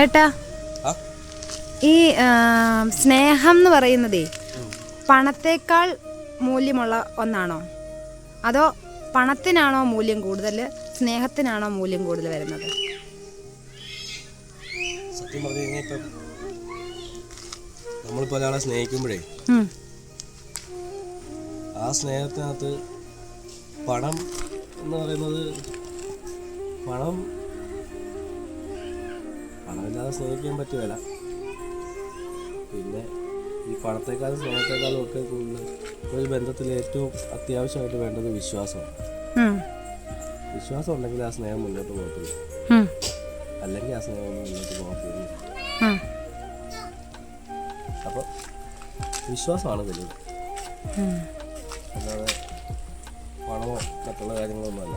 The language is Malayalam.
ഏട്ടാ ഈ സ്നേഹം എന്ന് പറയുന്നതേ പണത്തേക്കാൾ മൂല്യമുള്ള ഒന്നാണോ? അതോ പണത്തിനാണോ മൂല്യം കൂടുതൽ സ്നേഹത്തിനാണോ മൂല്യം കൂടുതൽ വരുന്നത്? സത്യം പറഞ്ഞു കഴിഞ്ഞാൽ ഇപ്പം നമ്മളിപ്പോൾ ഒരാളെ സ്നേഹിക്കുമ്പോഴേ. ആ സ്നേഹത്തിനകത്ത് പണം എന്ന് പറയുന്നത് പണം പണമില്ലാതെ സ്നേഹിക്കാൻ പറ്റുകയില്ല പിന്നെ ഈ പണത്തെക്കാളും സ്നേഹത്തെക്കാളും ഒക്കെ കൂടുതൽ ഒരു ബന്ധത്തിൽ ഏറ്റവും അത്യാവശ്യമായിട്ട് വേണ്ടത് വിശ്വാസമാണ്. വിശ്വാസം ഉണ്ടെങ്കിൽ ആ സ്നേഹം മുന്നോട്ട് പോകത്തില്ല. അല്ലെങ്കിൽ ആ സ്നേഹം മുന്നോട്ട് പോകത്തില്ല അപ്പൊ അപ്പോൾ വിശ്വാസമാണ് വലുത്. അല്ലാതെ പണമോ മറ്റുള്ള കാര്യങ്ങളൊന്നുമല്ല.